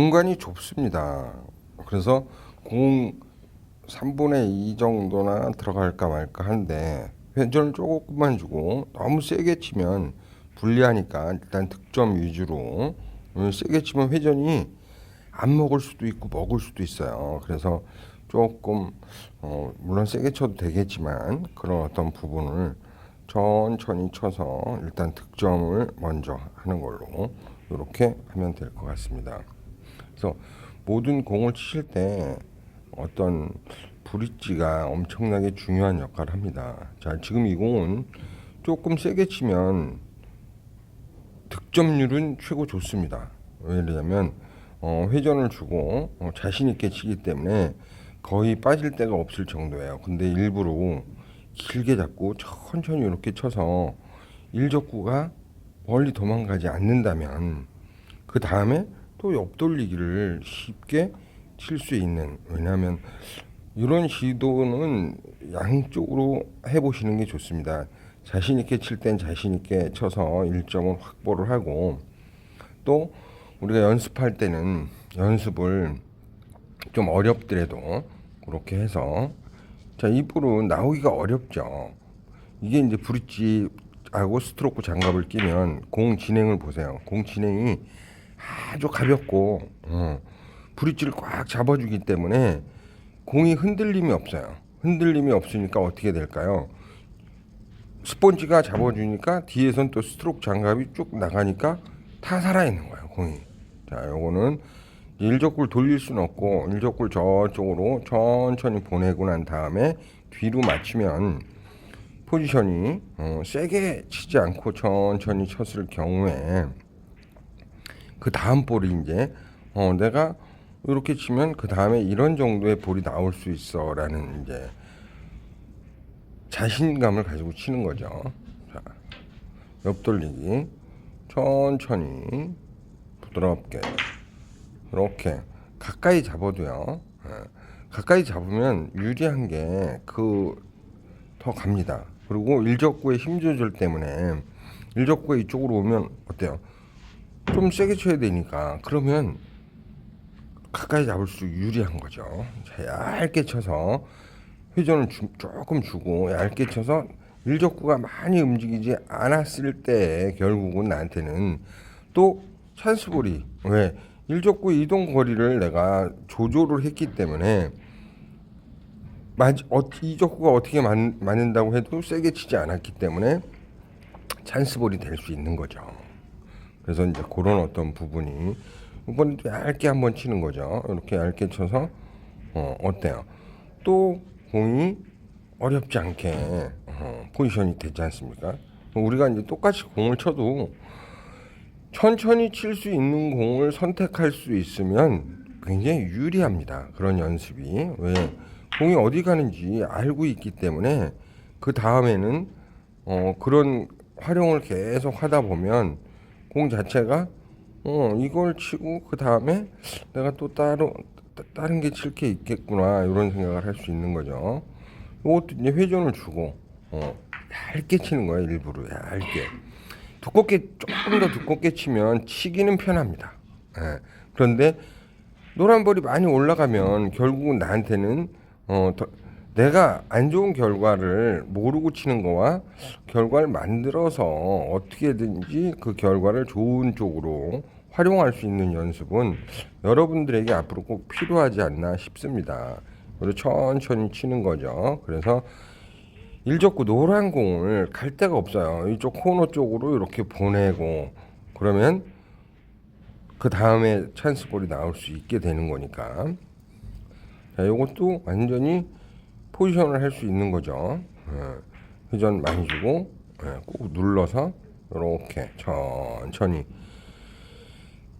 공간이 좁습니다. 그래서 공 3분의 2 정도나 들어갈까 말까 한데 회전을 조금만 주고 너무 세게 치면 불리하니까 일단 득점 위주로 음, 세게 치면 회전이 안 먹을 수도 있고 먹을 수도 있어요. 그래서 조금 어, 물론 세게 쳐도 되겠지만 그런 어떤 부분을 천천히 쳐서 일단 득점을 먼저 하는 걸로 이렇게 하면 될 것 같습니다. 그래서 모든 공을 치실 때 어떤 브릿지가 엄청나게 중요한 역할을 합니다. 자, 지금 이 공은 조금 세게 치면 득점률은 최고 좋습니다. 왜냐하면 어, 회전을 주고 어, 자신 있게 치기 때문에 거의 빠질 데가 없을 정도예요. 근데 일부러 길게 잡고 천천히 이렇게 쳐서 일적구가 멀리 도망가지 않는다면 그 다음에 또 옆돌리기를 쉽게 칠 수 있는 왜냐하면 이런 시도는 양쪽으로 해보시는 게 좋습니다. 자신 있게 칠 땐 자신 있게 쳐서 일점을 확보를 하고 또 우리가 연습할 때는 연습을 좀 어렵더라도 그렇게 해서 자 입으로 나오기가 어렵죠. 이게 이제 브릿지하고 스트로크 장갑을 끼면 공 진행을 보세요. 공 진행이 아주 가볍고 어, 브릿지를 꽉 잡아주기 때문에 공이 흔들림이 없어요. 흔들림이 없으니까 어떻게 될까요? 스펀지가 잡아주니까 뒤에선 또 스트로크 장갑이 쭉 나가니까 다 살아있는 거예요 공이. 자, 요거는 일적구를 돌릴 수는 없고 일적구를 저쪽으로 천천히 보내고 난 다음에 뒤로 맞추면 포지션이 어, 세게 치지 않고 천천히 쳤을 경우에 그 다음 볼이 이제 어, 내가 이렇게 치면 그 다음에 이런 정도의 볼이 나올 수 있어라는 이제 자신감을 가지고 치는 거죠. 자, 옆 돌리기 천천히 부드럽게 이렇게 가까이 잡아도요. 예, 가까이 잡으면 유리한 게 그 더 갑니다. 그리고 일적구의 힘 조절 때문에 일적구가 이쪽으로 오면 어때요? 좀 세게 쳐야 되니까 그러면 가까이 잡을 수 유리한 거죠. 자, 얇게 쳐서 회전을 주, 조금 주고 얇게 쳐서 일적구가 많이 움직이지 않았을 때 결국은 나한테는 또 찬스볼이 왜 일적구 이동 거리를 내가 조절을 했기 때문에 맞, 어, 이적구가 어떻게 맞, 맞는다고 해도 세게 치지 않았기 때문에 찬스볼이 될 수 있는 거죠. 그래서 이제 그런 어떤 부분이 이번에 또 얇게 한번 치는 거죠. 이렇게 얇게 쳐서 어, 어때요? 또 공이 어렵지 않게 어, 포지션이 되지 않습니까? 우리가 이제 똑같이 공을 쳐도 천천히 칠 수 있는 공을 선택할 수 있으면 굉장히 유리합니다. 그런 연습이 왜 공이 어디 가는지 알고 있기 때문에 그 다음에는 어, 그런 활용을 계속 하다 보면 공 자체가 어, 이걸 치고 그 다음에 내가 또 따로 따- 다른 게 칠 게 있겠구나 이런 생각을 할 수 있는 거죠. 이것도 이제 회전을 주고 어, 얇게 치는 거예요 일부러 얇게 두껍게 조금 더 두껍게 치면 치기는 편합니다. 예. 그런데 노란 볼이 많이 올라가면 결국은 나한테는 어, 더, 내가 안 좋은 결과를 모르고 치는 거와 결과를 만들어서 어떻게든지 그 결과를 좋은 쪽으로 활용할 수 있는 연습은 여러분들에게 앞으로 꼭 필요하지 않나 싶습니다. 그리고 천천히 치는 거죠. 그래서 일적구 노란 공을 갈 데가 없어요. 이쪽 코너 쪽으로 이렇게 보내고 그러면 그 다음에 찬스볼이 나올 수 있게 되는 거니까. 자, 이것도 완전히 포지션을 할 수 있는 거죠. 예, 회전 많이 주고 예, 꼭 눌러서 이렇게 천천히.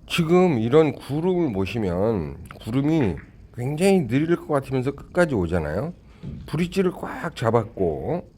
지금 이런 구름을 보시면 구름이 굉장히 느릴 것 같으면서 끝까지 오잖아요. 브릿지를 꽉 잡았고